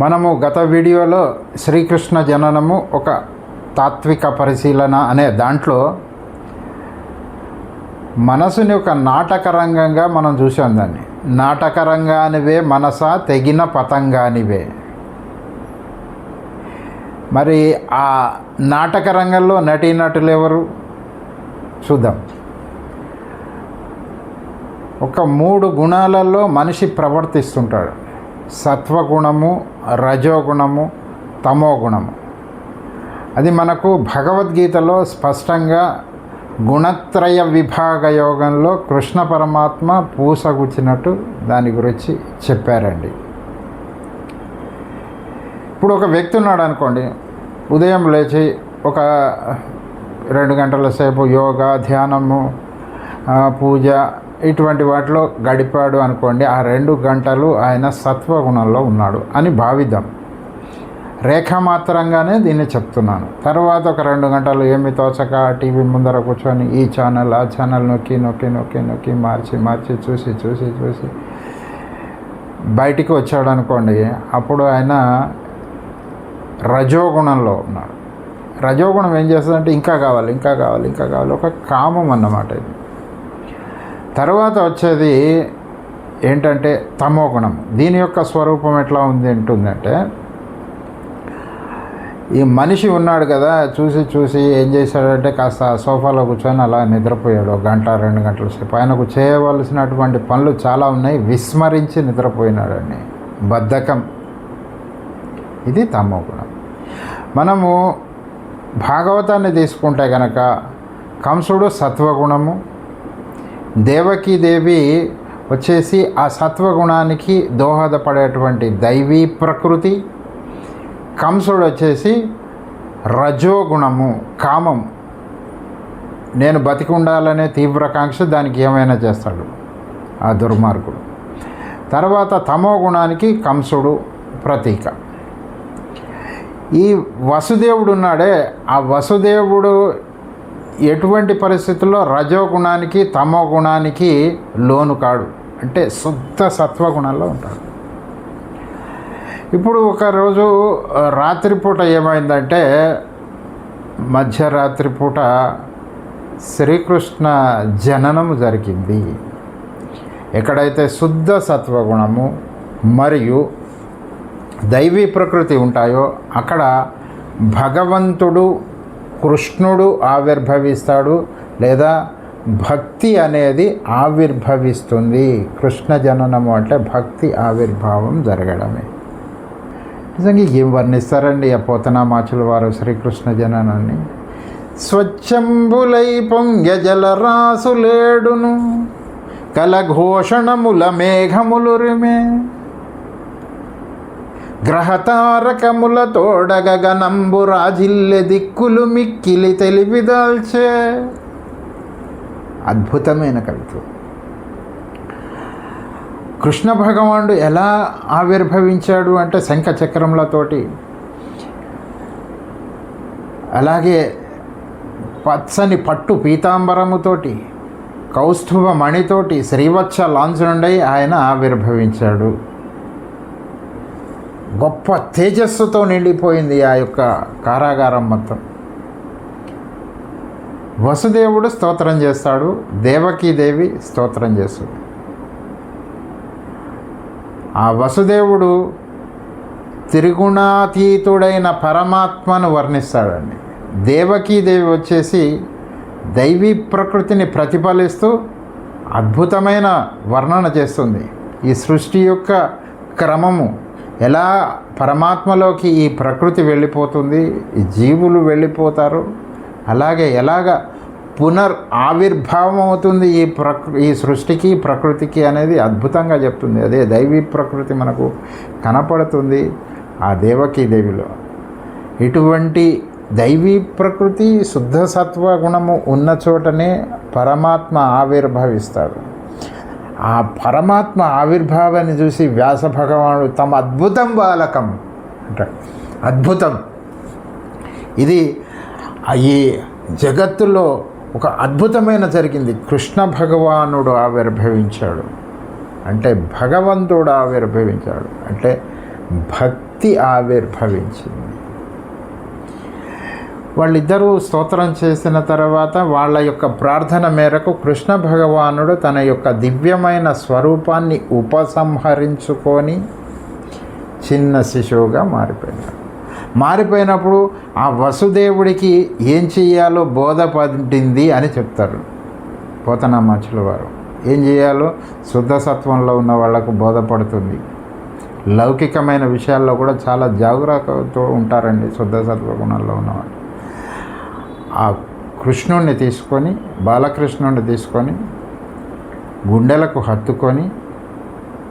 మనము గత వీడియోలో శ్రీకృష్ణ జననము ఒక తాత్విక పరిశీలన అనే దాంట్లో మనసుని ఒక నాటకరంగంగా మనం చూసాం దాన్ని. నాటకరంగానివే మనస తెగిన పతంగానివే. మరి ఆ నాటక రంగంలో నటీనటులు ఎవరు? చూద్దాం. ఒక మూడు గుణాలలో మనిషి ప్రవర్తిస్తుంటాడు. సత్వగుణము రజోగుణము తమో గుణము అది మనకు భగవద్గీతలో స్పష్టంగా గుణత్రయ విభాగ యోగంలో కృష్ణ పరమాత్మ పూసగుచ్చినట్టు దాని గురించి చెప్పారండి. ఇప్పుడు ఒక వ్యక్తి ఉన్నాడు అనుకోండి ఉదయం లేచి ఒక రెండు గంటల సేపు యోగా ధ్యానము పూజ ఇటువంటి వాటిలో గడిపాడు అనుకోండి ఆ రెండు గంటలు ఆయన సత్వగుణంలో ఉన్నాడు అని భావిద్దాం. రేఖామాత్రంగానే దీన్ని చెప్తున్నాను. తర్వాత ఒక రెండు గంటలు ఏమి తోచక టీవీ ముందర కూర్చొని ఈ ఛానల్ ఆ ఛానల్ నొక్కి నొక్కి నొక్కి నొక్కి మార్చి మార్చి చూసి చూసి చూసి బయటికి వచ్చాడు అనుకోండి అప్పుడు ఆయన రజోగుణంలో ఉన్నాడు. రజోగుణం ఏం చేస్తుందంటే ఇంకా కావాలి ఇంకా కావాలి ఇంకా కావాలి ఒక కామం అన్నమాట ఇది. తర్వాత వచ్చేది ఏంటంటే తమో గుణం దీని యొక్క స్వరూపం ఎట్లా ఉంది అంటుందంటే ఈ మనిషి ఉన్నాడు కదా చూసి చూసి ఏం చేశాడంటే కాస్త సోఫాలో కూర్చొని అలా నిద్రపోయాడు. ఒక గంట రెండు గంటల సేపు. ఆయనకు చేయవలసినటువంటి పనులు చాలా ఉన్నాయి. విస్మరించి నిద్రపోయినాడని. బద్ధకం. ఇది తమో గుణం మనము భాగవతాన్ని తీసుకుంటే కనుక కంసుడు సత్వగుణము దేవకీదేవి వచ్చేసి ఆ సత్వగుణానికి దోహదపడేటువంటి దైవీ ప్రకృతి. కంసుడు వచ్చేసి రజోగుణము కామం. నేను బతికి ఉండాలనే తీవ్రకాంక్ష దానికి ఏమైనా చేస్తాడు ఆ దుర్మార్గుడు. తర్వాత తమో గుణానికి కంసుడు ప్రతీక. ఈ వసుదేవుడు ఉన్నాడే ఆ వసుదేవుడు ఎటువంటి పరిస్థితుల్లో రజోగుణానికి తమో గుణానికి లోను కాడు. అంటే శుద్ధ సత్వగుణంలో ఉంటాడు ఇప్పుడు ఒకరోజు రాత్రిపూట ఏమైందంటే మధ్యరాత్రి పూట శ్రీకృష్ణ జననము జరిగింది. ఎక్కడైతే శుద్ధ సత్వగుణము మరియు దైవీ ప్రకృతి ఉంటాయో అక్కడ భగవంతుడు కృష్ణుడు ఆవిర్భవిస్తాడు లేదా భక్తి అనేది ఆవిర్భవిస్తుంది. కృష్ణ జననము అంటే భక్తి ఆవిర్భావం జరగడమే. నిజంగా ఏం వర్ణిస్తారండి ఆ పోతనామాచుల వారు శ్రీకృష్ణ జననాన్ని? స్వచ్ఛంబులై పొంగ జలరాసులేడును కలఘోషణముల మేఘములురిమే. గ్రహతారకముల తోడగగనంబు రాజిల్లె దిక్కులు మిక్కిలి తెలివిదాల్చే అద్భుతమైన కవిత్వం. కృష్ణ భగవానుడు ఎలా ఆవిర్భవించాడు అంటే శంఖ చక్రములతోటి అలాగే పచ్చని పట్టు పీతాంబరముతోటి కౌస్తుభ మణితోటి శ్రీవత్స లాంఛనుండై ఆయన ఆవిర్భవించాడు. గొప్ప తేజస్సుతో నిండిపోయింది ఆ యొక్క కారాగారం మొత్తం. వసుదేవుడు స్తోత్రం చేస్తాడు దేవకీదేవి స్తోత్రం చేస్తుంది. ఆ వసుదేవుడు త్రిగుణాతీతుడైన పరమాత్మను వర్ణిస్తాడండి. దేవకీదేవి వచ్చేసి దైవీ ప్రకృతిని ప్రతిఫలిస్తూ అద్భుతమైన వర్ణన చేస్తుంది. ఈ సృష్టి యొక్క క్రమము ఎలా పరమాత్మలోకి ఈ ప్రకృతి వెళ్ళిపోతుంది ఈ జీవులు వెళ్ళిపోతారు అలాగే ఎలాగ పునర్ ఆవిర్భావం అవుతుంది ఈ ప్రకృ ఈ సృష్టికి ప్రకృతికి అనేది అద్భుతంగా చెప్తుంది. అదే దైవీ ప్రకృతి మనకు కనపడుతుంది ఆ దేవకీ దేవిలో ఇటువంటి దైవీ ప్రకృతి శుద్ధ సత్వ గుణము ఉన్న చోటనే పరమాత్మ ఆవిర్భవిస్తాడు. ఆ పరమాత్మ ఆవిర్భావాన్ని చూసి వ్యాస భగవానుడు తమ అద్భుతం బాలకం అంటాడు అద్భుతం. ఇది ఈ జగత్తులో ఒక అద్భుతమైన జరిగింది. కృష్ణ భగవానుడు ఆవిర్భవించాడు. అంటే భగవంతుడు ఆవిర్భవించాడు. అంటే భక్తి ఆవిర్భవించింది. వాళ్ళిద్దరూ స్తోత్రం చేసిన తర్వాత వాళ్ళ యొక్క ప్రార్థన మేరకు కృష్ణ భగవానుడు తన యొక్క దివ్యమైన స్వరూపాన్ని ఉపసంహరించుకొని చిన్న శిశువుగా మారిపోయాడు. మారిపోయినప్పుడు ఆ వసుదేవుడికి ఏం చేయాలో బోధపడింది అని చెప్తారు పోతనామాచుల వారు. ఏం చేయాలో శుద్ధ సత్వంలో ఉన్న వాళ్ళకు బోధపడుతుంది లౌకికమైన విషయాల్లో కూడా చాలా జాగ్రత్తతో ఉంటారండి శుద్ధ సత్వ గుణాల్లో ఉన్నవాళ్ళు ఆ కృష్ణుణ్ణి తీసుకొని బాలకృష్ణుణ్ణి తీసుకొని గుండెలకు హత్తుకొని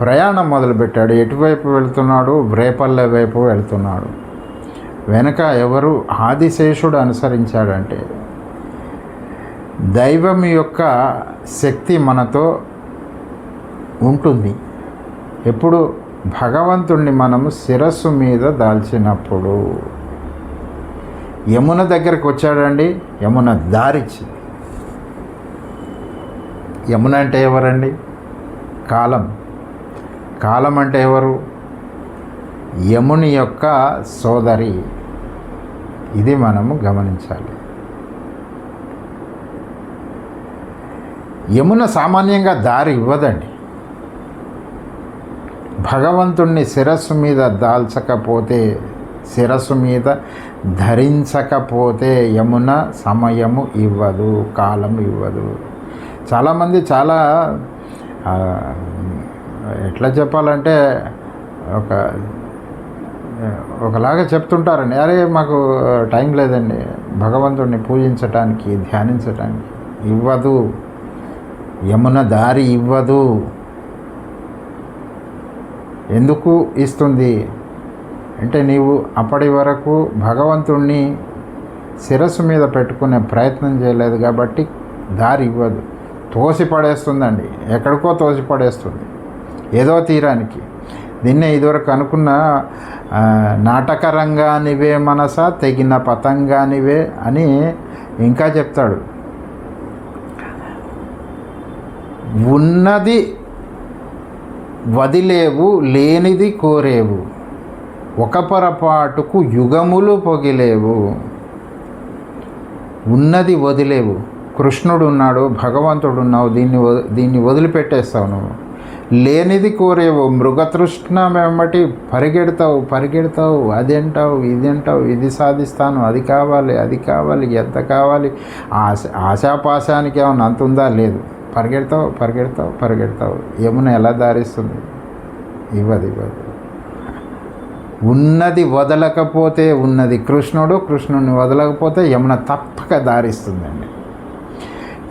ప్రయాణం మొదలుపెట్టాడు. ఎటువైపు వెళ్తున్నాడు? రేపల్లె వైపు వెళ్తున్నాడు. వెనక ఎవరు? ఆదిశేషుడు అనుసరించాడంటే దైవం యొక్క శక్తి మనతో ఉంటుంది. ఎప్పుడు? భగవంతుణ్ణి మనము శిరస్సు మీద దాల్చినప్పుడు. యమున దగ్గరకు వచ్చాడండి. యమున దారిచ్చింది యమున అంటే ఎవరండి? కాలం. కాలం అంటే ఎవరు? యముని యొక్క సోదరి. ఇది మనము గమనించాలి. యమున సామాన్యంగా దారి ఇవ్వదండి. భగవంతుణ్ణి శిరస్సు మీద దాల్చకపోతే శిరస్సు మీద ధరించకపోతే యమున సమయము ఇవ్వదు కాలం ఇవ్వదు. చాలామంది చాలా ఎట్లా చెప్పాలంటే ఒక ఒకలాగా చెప్తుంటారండి. అరే మాకు టైం లేదండి. భగవంతుడిని పూజించటానికి ధ్యానించటానికి ఇవ్వదు. యమున దారి ఇవ్వదు. ఎందుకు ఇస్తుంది? అంటే నీవు అప్పటి వరకు భగవంతుణ్ణి శిరస్సు మీద పెట్టుకునే ప్రయత్నం చేయలేదు కాబట్టి దారి ఇవ్వదు. తోసి పడేస్తుందండి ఎక్కడికో తోసి పడేస్తుంది ఏదో తీరానికి. దీన్నే ఇదివరకు అనుకున్న నాటకరంగానివే మనస తెగిన పతంగానివే అని ఇంకా చెప్తాడు. ఉన్నది వదిలేవు లేనిది కోరేవు. ఒక పొరపాటుకు యుగములు పొగిలేవు. ఉన్నది వదిలేవు. కృష్ణుడు ఉన్నాడు భగవంతుడు ఉన్నావు దీన్ని వద- దీన్ని వదిలిపెట్టేస్తావు నువ్వు. లేనిది కోరేవు. మృగతృష్ణ వెంబటి పరిగెడతావు పరిగెడతావు అది అంటావు ఇది అంటావు ఇది సాధిస్తాను అది కావాలి అది కావాలి ఎంత కావాలి ఆశ ఆశాపాశానికి ఏమన్నా అంత ఉందా? లేదు. పరిగెడతావు పరిగెడతావు పరిగెడతావు. ఏమైనా ఎలా దారిస్తుంది? ఇవ్వదు ఇవ్వదు. ఉన్నది వదలకపోతే ఉన్నది కృష్ణుడు కృష్ణుడిని వదలకపోతే యమున తప్పక దారిస్తుందండి.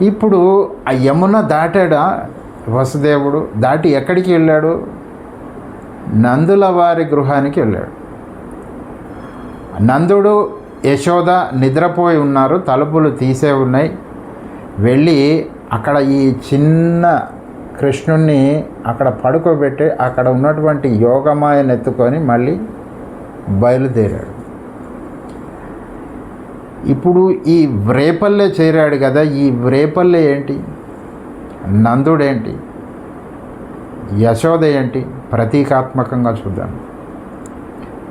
ఇప్పుడు ఆ యమున దాటాడా వసుదేవుడు? దాటి ఎక్కడికి వెళ్ళాడు? నందుల వారి గృహానికి వెళ్ళాడు. నందుడు యశోద నిద్రపోయి ఉన్నారు తలుపులు తీసే ఉన్నాయి. వెళ్ళి అక్కడ ఈ చిన్న కృష్ణుణ్ణి అక్కడ పడుకోబెట్టి అక్కడ ఉన్నటువంటి యోగమాయను ఎత్తుకొని మళ్ళీ బయలుదేరాడు. ఇప్పుడు ఈ వ్రేపల్లె చేరాడు కదా ఈ వ్రేపల్లె ఏంటి? నందుడేంటి? యశోద ఏంటి? ప్రతీకాత్మకంగా చూద్దాం.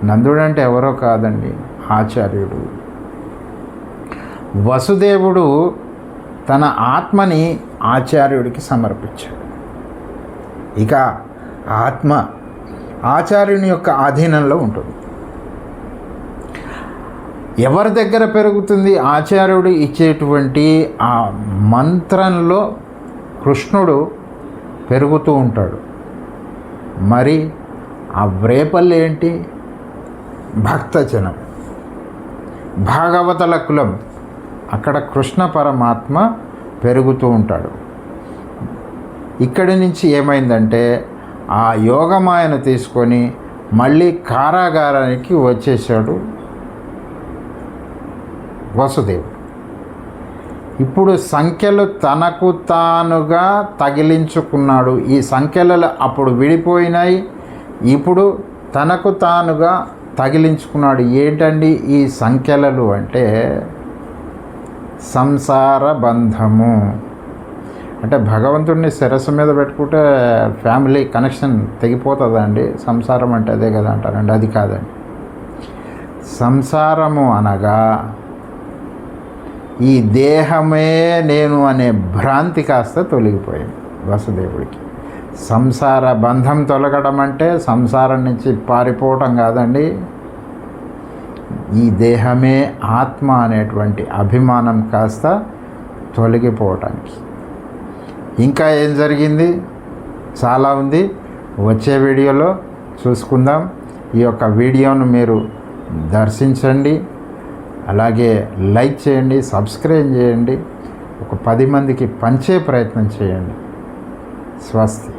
నందుడంటే ఎవరో కాదండి ఆచార్యుడు. వసుదేవుడు తన ఆత్మని ఆచార్యుడికి సమర్పించాడు. ఇక ఆత్మ ఆచార్యుని యొక్క ఆధీనంలో ఉంటుంది. ఎవరి దగ్గర పెరుగుతుంది? ఆచార్యుడు ఇచ్చేటువంటి ఆ మంత్రంలో కృష్ణుడు పెరుగుతూ ఉంటాడు. మరి ఆ వ్రేపల్లి ఏంటి? భక్తజనం. భాగవతల కులం. అక్కడ కృష్ణ పరమాత్మ పెరుగుతూ ఉంటాడు. ఇక్కడి నుంచి ఏమైందంటే ఆ యోగమాయను తీసుకొని మళ్ళీ కారాగారానికి వచ్చేసాడు వసుదేవ్. ఇప్పుడు సంఖ్యలు తనకు తానుగా తగిలించుకున్నాడు. ఈ సంఖ్యలు అప్పుడు విడిపోయినాయి. ఇప్పుడు తనకు తానుగా తగిలించుకున్నాడు. ఏంటండి ఈ సంఖ్యలలు అంటే సంసార బంధము. అంటే భగవంతుడిని శిరస్సు మీద పెట్టుకుంటే ఫ్యామిలీ కనెక్షన్ తెగిపోతుందండి సంసారం అంటే అదే కదా అంటారండి. అది కాదండి. సంసారము అనగా ఈ దేహమే నేను అనే భ్రాంతి కాస్త తొలగిపోయింది వసుదేవుడికి. సంసార బంధం తొలగడం అంటే సంసారం నుంచి పారిపోవటం కాదండి. ఈ దేహమే ఆత్మ అనేటువంటి అభిమానం కాస్త తొలగిపోవటానికి. ఇంకా ఏం జరిగింది? చాలా ఉంది. వచ్చే వీడియోలో చూసుకుందాం. ఈ యొక్క వీడియోను మీరు దర్శించండి. అలాగే లైక్ చేయండి సబ్స్క్రైబ్ చేయండి ఒక పది మందికి పంచే ప్రయత్నం చేయండి. స్వస్తి.